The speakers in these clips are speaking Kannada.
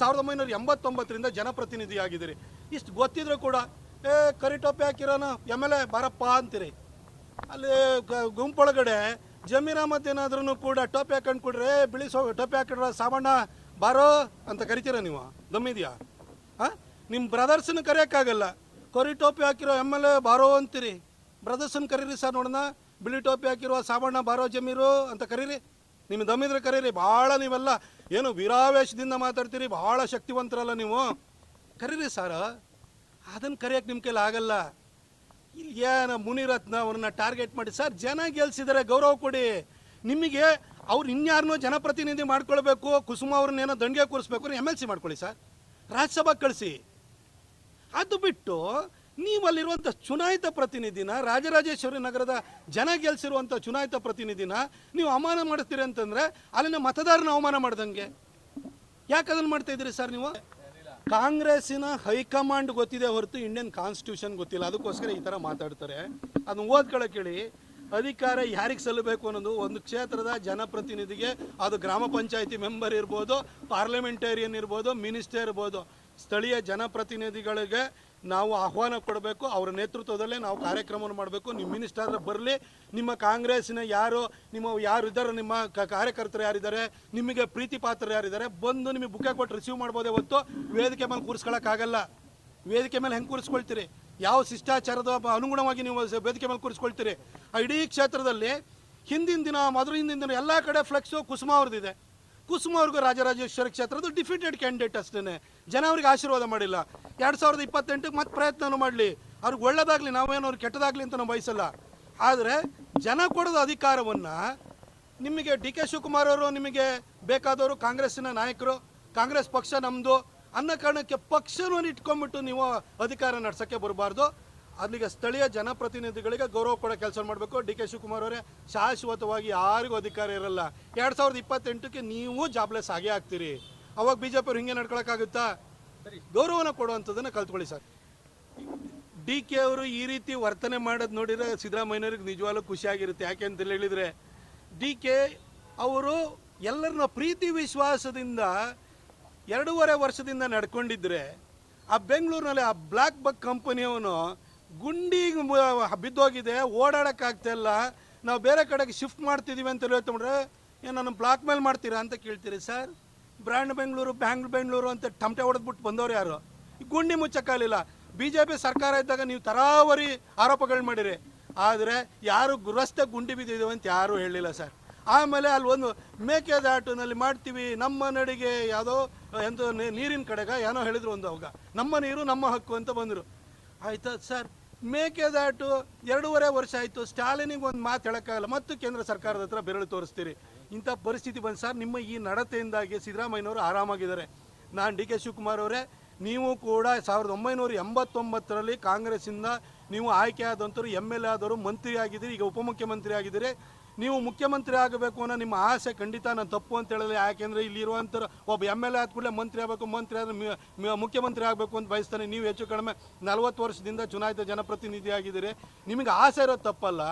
ಸಾವಿರದ ಒಂಬೈನೂರ ಎಂಬತ್ತೊಂಬತ್ತರಿಂದ ಜನಪ್ರತಿನಿಧಿಯಾಗಿದ್ದೀರಿ. ಇಷ್ಟು ಗೊತ್ತಿದ್ರು ಕೂಡ, ಏ, ಕರಿ ಟೋಪಿ ಹಾಕಿರೋನ, ಎಂ ಎಲ್ ಎ, ಬಾರಪ್ಪ ಅಂತೀರಿ. ಅಲ್ಲಿ ಗುಂಪೊಳಗಡೆ ಜಮೀರಾ ಅಹಮದ್ ಏನಾದ್ರೂ ಕೂಡ ಟೋಪಿ ಹಾಕೊಂಡು ಕೊಡ್ರೆ ಬಿಳಿ ಸೊ, ಟೋಪಿ ಹಾಕಿಡ್ರ ಸಾಮಣ್ಣ ಬಾರೋ ಅಂತ ಕರಿತೀರ ನೀವು? ದಮ್ಮಿದ್ಯಾ ಹಾಂ ನಿಮ್ಮ ಬ್ರದರ್ಸನ್ನ ಕರೆಯೋಕ್ಕಾಗಲ್ಲ. ಕರಿ ಟೋಪಿ ಹಾಕಿರೋ ಎಂ ಎಲ್ ಎ, ಬಾರೋ ಅಂತೀರಿ. ಬ್ರದರ್ಸನ್ನ ಕರೀರಿ ಸರ್ ನೋಡೋಣ. ಬಿಳಿ ಟೋಪಿ ಹಾಕಿರೋ ಸಾಮಣ್ಣ ಬಾರೋ, ಜಮೀರು ಅಂತ ಕರೀರಿ. ನಿಮ್ಮ ದಮ್ಮಿದ್ರೆ ಕರೀರಿ. ಭಾಳ ನೀವೆಲ್ಲ ಏನು ವೀರಾವೇಶದಿಂದ ಮಾತಾಡ್ತೀರಿ, ಭಾಳ ಶಕ್ತಿವಂತರಲ್ಲ ನೀವು. ಕರೀರಿ ಸರ್. ಅದನ್ನು ಕರೆಯೋಕೆ ನಿಮ್ಮ ಕೈಲಿ ಆಗಲ್ಲ. ಇಲ್ಲಿ ಏನು ಮುನಿರತ್ನ ಅವ್ರನ್ನ ಟಾರ್ಗೆಟ್ ಮಾಡಿ, ಸರ್, ಜನ ಗೆಲ್ಸಿದ್ದಾರೆ ಗೌರವ ಕೊಡಿ. ನಿಮಗೆ ಅವ್ರು ಇನ್ಯಾರನ್ನೋ ಜನಪ್ರತಿನಿಧಿ ಮಾಡ್ಕೊಳ್ಬೇಕು. ಕುಸುಮ ಅವ್ರನ್ನೇನೋ ದಂಡಿಗೆ ಕೂರಿಸ್ಬೇಕು. ಎಂ ಎಲ್ ಸಿ ಮಾಡ್ಕೊಳ್ಳಿ, ಸರ್. ರಾಜ್ಯಸಭಾ ಕಳಿಸಿ. ಅದು ಬಿಟ್ಟು ನೀವು ಅಲ್ಲಿರುವಂಥ ಚುನಾಯಿತ ಪ್ರತಿನಿಧಿನ, ರಾಜರಾಜೇಶ್ವರಿ ನಗರದ ಜನ ಗೆಲ್ಸಿರುವಂಥ ಚುನಾಯಿತ ಪ್ರತಿನಿಧಿನ ನೀವು ಅವಮಾನ ಮಾಡ್ತೀರಿ ಅಂತಂದ್ರೆ ಅಲ್ಲಿನ ಮತದಾರನ ಅವಮಾನ ಮಾಡ್ದಂಗೆ. ಯಾಕೆ ಅದನ್ನು ಮಾಡ್ತಾ ಇದ್ದೀರಿ ಸರ್ ನೀವು? ಕಾಂಗ್ರೆಸ್ಸಿನ ಹೈಕಮಾಂಡ್ ಗೊತ್ತಿದೆ ಹೊರತು ಇಂಡಿಯನ್ ಕಾನ್ಸ್ಟಿಟ್ಯೂಷನ್ ಗೊತ್ತಿಲ್ಲ. ಅದಕ್ಕೋಸ್ಕರ ಈ ಥರ ಮಾತಾಡ್ತಾರೆ. ಅದನ್ನ ಓದ್ಕೊಳಕ್ಕೆ ಹೇಳಿ ಅಧಿಕಾರ ಯಾರಿಗೆ ಸಲ್ಲಬೇಕು ಅನ್ನೋದು ಒಂದು ಕ್ಷೇತ್ರದ ಜನಪ್ರತಿನಿಧಿಗೆ, ಅದು ಗ್ರಾಮ ಪಂಚಾಯಿತಿ ಮೆಂಬರ್ ಇರ್ಬೋದು, ಪಾರ್ಲಿಮೆಂಟೇರಿಯನ್ ಇರ್ಬೋದು, ಮಿನಿಸ್ಟರ್ ಇರ್ಬೋದು, ಸ್ಥಳೀಯ ಜನಪ್ರತಿನಿಧಿಗಳಿಗೆ ನಾವು ಆಹ್ವಾನ ಕೊಡಬೇಕು, ಅವರ ನೇತೃತ್ವದಲ್ಲೇ ನಾವು ಕಾರ್ಯಕ್ರಮವನ್ನು ಮಾಡಬೇಕು. ನಿಮ್ಮ ಮಿನಿಸ್ಟರ್ ಬರಲಿ, ನಿಮ್ಮ ಕಾಂಗ್ರೆಸ್ಸಿನ ಯಾರು, ನಿಮ್ಮ ಯಾರು ಇದ್ದಾರೆ, ನಿಮ್ಮ ಕಾರ್ಯಕರ್ತರು ಯಾರಿದ್ದಾರೆ, ನಿಮಗೆ ಪ್ರೀತಿ ಪಾತ್ರರು ಯಾರಿದ್ದಾರೆ, ಬಂದು ನಿಮಗೆ ಬುಕ್ಕೆ ಕೊಟ್ಟು ರಿಸೀವ್ ಮಾಡ್ಬೋದೇ ಹೊತ್ತು ವೇದಿಕೆ ಮೇಲೆ ಕೂರಿಸ್ಕೊಳ್ಳೋಕ್ಕಾಗಲ್ಲ ವೇದಿಕೆ ಮೇಲೆ ಹೆಂಗೆ ಕೂರಿಸ್ಕೊಳ್ತೀರಿ? ಯಾವ ಶಿಷ್ಟಾಚಾರದ ಅನುಗುಣವಾಗಿ ನೀವು ವೇದಿಕೆ ಮೇಲೆ ಕೂರಿಸ್ಕೊಳ್ತೀರಿ? ಆ ಇಡೀ ಕ್ಷೇತ್ರದಲ್ಲಿ ಹಿಂದಿನ ದಿನ ಮೊದಲು ಹಿಂದಿನ ದಿನ ಎಲ್ಲ ಕಡೆ ಫ್ಲೆಕ್ಸು ಕುಸುಮ ಅವ್ರದ್ದಿದೆ. ಕುಸುಮ ಅವ್ರಿಗೂ ರಾಜರಾಜೇಶ್ವರಿ ಕ್ಷೇತ್ರದ ಡಿಫಿಟೆಡ್ ಕ್ಯಾಂಡಿಡೇಟ್ ಅಷ್ಟೇ ಜನ ಅವ್ರಿಗೆ ಆಶೀರ್ವಾದ ಮಾಡಿಲ್ಲ. ಎರಡು ಸಾವಿರದ ಇಪ್ಪತ್ತೆಂಟಕ್ಕೆ ಮತ್ತೆ ಪ್ರಯತ್ನವೂ ಮಾಡಲಿ. ಅವ್ರಿಗೆ ಒಳ್ಳೇದಾಗಲಿ, ನಾವೇನು ಅವ್ರಿಗೆ ಕೆಟ್ಟದಾಗಲಿ ಅಂತ ನಾವು ಬಯಸಲ್ಲ. ಆದರೆ ಜನ ಕೊಡೋದು ಅಧಿಕಾರವನ್ನು ನಿಮಗೆ ಡಿ ಕೆ ಶಿವಕುಮಾರ್ ಅವರು, ನಿಮಗೆ ಬೇಕಾದವರು ಕಾಂಗ್ರೆಸ್ಸಿನ ನಾಯಕರು, ಕಾಂಗ್ರೆಸ್ ಪಕ್ಷ ನಮ್ಮದು ಅನ್ನೋ ಕಾರಣಕ್ಕೆ ಪಕ್ಷವನ್ನು ಇಟ್ಕೊಂಡ್ಬಿಟ್ಟು ನೀವು ಅಧಿಕಾರ ನಡ್ಸೋಕ್ಕೆ ಬರಬಾರ್ದು. ಅಲ್ಲಿಗೆ ಸ್ಥಳೀಯ ಜನಪ್ರತಿನಿಧಿಗಳಿಗೆ ಗೌರವ ಕೊಡೋ ಕೆಲಸ ಮಾಡಬೇಕು. ಡಿ ಕೆ ಶಿವಕುಮಾರ್ ಅವರೇ, ಶಾಶ್ವತವಾಗಿ ಯಾರಿಗೂ ಅಧಿಕಾರ ಇರಲ್ಲ. ಎರಡು ಸಾವಿರದ ಇಪ್ಪತ್ತೆಂಟಕ್ಕೆ ನೀವು ಜಾಬ್ಲೆಸ್ ಆಗಿ ಆಗ್ತೀರಿ. ಅವಾಗ ಬಿ ಜೆ ಪಿ ಹಿಂಗೆ ನಡ್ಕೊಳಕ್ಕಾಗುತ್ತಾ? ಗೌರವನ ಕೊಡುವಂಥದ್ದನ್ನು ಕಲ್ತ್ಕೊಳ್ಳಿ ಸರ್. ಡಿ ಕೆ ಅವರು ಈ ರೀತಿ ವರ್ತನೆ ಮಾಡೋದು ನೋಡಿದ್ರೆ ಸಿದ್ದರಾಮಯ್ಯವ್ರಿಗೆ ನಿಜವಾಗ್ಲೂ ಖುಷಿಯಾಗಿರುತ್ತೆ ಯಾಕೆ ಅಂತ ಹೇಳಿದರೆ, ಡಿ ಕೆ ಅವರು ಎಲ್ಲರನ್ನ ಪ್ರೀತಿ ವಿಶ್ವಾಸದಿಂದ ಎರಡೂವರೆ ವರ್ಷದಿಂದ ನಡ್ಕೊಂಡಿದ್ರೆ, ಆ ಬೆಂಗಳೂರಿನಲ್ಲಿ ಆ ಬ್ಲ್ಯಾಕ್ ಬಕ್ ಕಂಪನಿಯವನು ಬಿದ್ದು ಬಿದ್ದೋಗಿದೆ, ಓಡಾಡೋಕ್ಕಾಗ್ತಾ ಇಲ್ಲ. ನಾವು ಬೇರೆ ಕಡೆಗೆ ಶಿಫ್ಟ್ ಮಾಡ್ತಿದ್ದೀವಿ ಅಂತ ಹೇಳ್ತಂದ್ರೆ ಏನು ನನ್ನ ಬ್ಲಾಕ್ ಮೇಲ್ ಮಾಡ್ತೀರಾ ಅಂತ ಕೇಳ್ತೀರಿ sir. Brand Bengaluru, bang Bengaluru ಅಂತ ಟಮಟೆ ಹೊಡೆದ್ಬಿಟ್ಟು ಬಂದವ್ರು ಯಾರು? ಗುಂಡಿ ಮುಚ್ಚಕ್ಕಾಗಲಿಲ್ಲ. ಬಿ ಜೆ ಪಿ ಸರ್ಕಾರ ಇದ್ದಾಗ ನೀವು ತರಾವರಿ ಆರೋಪಗಳು ಮಾಡಿರಿ. ಆದರೆ ಯಾರು ಗೃಹಸ್ಥ ಗುಂಡಿ ಬಿದ್ದಿದ್ದೀವಿ ಅಂತ ಯಾರೂ ಹೇಳಿಲ್ಲ ಸರ್. ಆಮೇಲೆ ಅಲ್ಲಿ ಒಂದು ಮೇಕೆದಾಟುನಲ್ಲಿ ಮಾಡ್ತೀವಿ, ನಮ್ಮ ನಡಿಗೆ ಯಾವುದೋ ಎಂದು ನೀರಿನ ಕಡೆಗೆ, ಏನೋ ಹೇಳಿದ್ರು ಒಂದು ಅವಾಗ. ನಮ್ಮ ನೀರು, ನಮ್ಮ ಹಕ್ಕು ಅಂತ ಬಂದರು. ಆಯ್ತಾ ಸರ್? ಮೇಕೆದಾಟು ಎರಡೂವರೆ ವರ್ಷ ಆಯಿತು. ಸ್ಟಾಲಿನಿಗೆ ಒಂದು ಮಾತು ಹೇಳೋಕ್ಕಾಗಲ್ಲ. ಮತ್ತು ಕೇಂದ್ರ ಸರ್ಕಾರದ ಹತ್ರ ಬೆರಳು ತೋರಿಸ್ತೀರಿ. ಇಂಥ ಪರಿಸ್ಥಿತಿ ಬಂದು ಸರ್, ನಿಮ್ಮ ಈ ನಡತೆಯಿಂದಾಗಿ ಸಿದ್ದರಾಮಯ್ಯನವರು ಆರಾಮಾಗಿದ್ದಾರೆ. ನಾನು ಡಿ ಕೆ ಶಿವಕುಮಾರ್ ಅವರೇ, ನೀವು ಕೂಡ ಸಾವಿರದ ಒಂಬೈನೂರ ಎಂಬತ್ತೊಂಬತ್ತರಲ್ಲಿ ಕಾಂಗ್ರೆಸ್ಸಿಂದ ನೀವು ಆಯ್ಕೆ ಆದಂಥವ್ರು ಎಂ ಎಲ್ ಎ ಆದವರು ಮಂತ್ರಿ ಆಗಿದ್ದೀರಿ, ಈಗ ಉಪಮುಖ್ಯಮಂತ್ರಿ ಆಗಿದ್ದೀರಿ. ನೀವು ಮುಖ್ಯಮಂತ್ರಿ ಆಗಬೇಕು ಅನ್ನೋ ನಿಮ್ಮ ಆಸೆ ಖಂಡಿತ, ನಾನು ತಪ್ಪು ಅಂತ ಹೇಳಲ್ಲ. ಯಾಕೆಂದರೆ ಇಲ್ಲಿರುವಂಥವ್ರು ಒಬ್ಬ ಎಂ ಎಲ್ ಎ ಆದ ಕೂಡಲೇ ಮಂತ್ರಿ ಆಗಬೇಕು, ಮಂತ್ರಿ ಆದರೆ ಮುಖ್ಯಮಂತ್ರಿ ಆಗಬೇಕು ಅಂತ ಬಯಸ್ತಾನೆ. ನೀವು ಹೆಚ್ಚು ಕಡಿಮೆ ನಲವತ್ತು ವರ್ಷದಿಂದ ಚುನಾಯಿತ ಜನಪ್ರತಿನಿಧಿ ಆಗಿದ್ದೀರಿ. ನಿಮಗೆ ಆಸೆ ಇರೋದು ತಪ್ಪಲ್ಲ.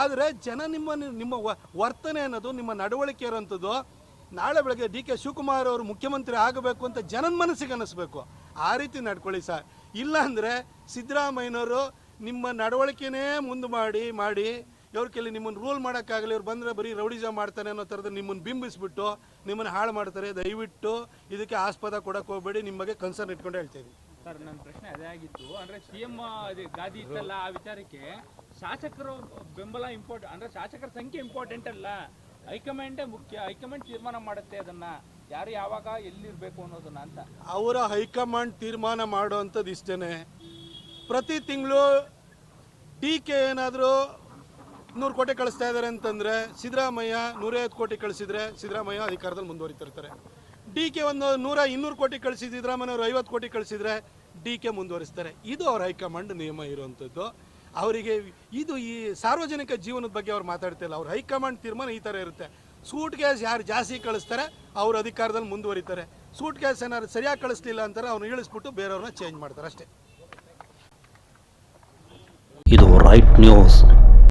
ಆದರೆ ಜನ ನಿಮ್ಮ ನಿಮ್ಮ ವರ್ತನೆ ಅನ್ನೋದು, ನಿಮ್ಮ ನಡವಳಿಕೆ ಇರೋಂಥದ್ದು ನಾಳೆ ಬೆಳಗ್ಗೆ ಡಿ ಕೆ ಶಿವಕುಮಾರ್ ಅವರು ಮುಖ್ಯಮಂತ್ರಿ ಆಗಬೇಕು ಅಂತ ಜನನ ಮನಸ್ಸಿಗೆ ಅನ್ನಿಸ್ಬೇಕು. ಆ ರೀತಿ ನಡ್ಕೊಳ್ಳಿ ಸರ್. ಇಲ್ಲಾಂದರೆ ಸಿದ್ದರಾಮಯ್ಯನವರು ನಿಮ್ಮ ನಡವಳಿಕೆನೇ ಮುಂದೆ ಮಾಡಿ ಮಾಡಿ ಇವ್ರ ಕೈಲಿ ನಿಮ್ಮನ್ನು ರೂಲ್ ಮಾಡೋಕ್ಕಾಗಲಿ ಇವ್ರು ಬಂದರೆ ಬರೀ ರೌಡಿಜ ಮಾಡ್ತಾನೆ ಅನ್ನೋ ಥರದ ನಿಮ್ಮನ್ನು ಬಿಂಬಿಸ್ಬಿಟ್ಟು ನಿಮ್ಮನ್ನು ಹಾಳು ಮಾಡ್ತಾರೆ ದಯವಿಟ್ಟು ಇದಕ್ಕೆ ಆಸ್ಪದ ಕೊಡಕ್ಕೆ ಹೋಗಬೇಡಿ ನಿಮ್ಮ ಬಗ್ಗೆ ಕನ್ಸರ್ನ್ ಇಟ್ಕೊಂಡು ಹೇಳ್ತೀವಿ ಸರ್ ನನ್ನ ಪ್ರಶ್ನೆ ಅದೇ ಆಗಿತ್ತು. ಅಂದ್ರೆ ಸಿಎಂ ಅದೇ ಗಾದಿ ಇತ್ತಲ್ಲ ಆ ವಿಚಾರಕ್ಕೆ ಶಾಸಕರು ಬೆಂಬಲ ಇಂಪಾರ್ಟ್ ಅಂದ್ರೆ ಶಾಸಕರ ಸಂಖ್ಯೆ ಇಂಪಾರ್ಟೆಂಟ್ ಅಲ್ಲ. ಹೈಕಮಾಂಡೇ ಮುಖ್ಯ ಹೈಕಮಾಂಡ್ ತೀರ್ಮಾನ ಮಾಡುತ್ತೆ ಅದನ್ನ. ಯಾರು ಯಾವಾಗ ಎಲ್ಲಿರಬೇಕು ಅನ್ನೋದನ್ನ ಅಂತ. ಅವರ ಹೈಕಮಾಂಡ್ ತೀರ್ಮಾನ ಮಾಡುವಂಥದ್ದು ಇಷ್ಟೇ ಪ್ರತಿ ತಿಂಗಳು ಡಿ ಕೆ ಏನಾದರೂ ನೂರು ಕೋಟಿ ಕಳಿಸ್ತಾ ಇದ್ದಾರೆ ಅಂತಂದರೆ ಸಿದ್ದರಾಮಯ್ಯ ನೂರೈವತ್ತು ಕೋಟಿ ಕಳಿಸಿದ್ರೆ ಸಿದ್ದರಾಮಯ್ಯ ಅಧಿಕಾರದಲ್ಲಿ ಮುಂದುವರಿತಿರ್ತಾರೆ. ಡಿ ಕೆ ಒಂದು ನೂರ ಇನ್ನೂರು ಕೋಟಿ ಕಳಿಸಿ ಸಿದ್ದರಾಮಯ್ಯವ್ರು ಐವತ್ತು ಕೋಟಿ ಕಳಿಸಿದ್ರೆ ಡಿ ಕೆ ಮುಂದುವರಿಸ್ತಾರೆ. ಇದು ಅವ್ರ ಹೈಕಮಾಂಡ್ ನಿಯಮ ಇರುವಂಥದ್ದು ಅವರಿಗೆ ಇದು ಈ ಸಾರ್ವಜನಿಕ ಜೀವನದ ಬಗ್ಗೆ ಅವ್ರು ಮಾತಾಡ್ತಿಲ್ಲ ಅವ್ರ ಹೈಕಮಾಂಡ್ ತೀರ್ಮಾನ ಈ ಥರ ಇರುತ್ತೆ. ಸೂಟ್ ಗ್ಯಾಸ್ ಯಾರು ಜಾಸ್ತಿ ಕಳಿಸ್ತಾರೆ, ಅವ್ರ ಅಧಿಕಾರದಲ್ಲಿ ಮುಂದುವರಿತಾರೆ. ಸೂಟ್ ಗ್ಯಾಸ್ ಏನಾದ್ರು ಸರಿಯಾಗಿ ಕಳಿಸ್ಲಿಲ್ಲ ಅಂತಾರೆ ಅವ್ರನ್ನ ಇಳಿಸ್ಬಿಟ್ಟು ಬೇರೆಯವ್ರನ್ನ ಚೇಂಜ್ ಮಾಡ್ತಾರೆ ಅಷ್ಟೇ. Bright News.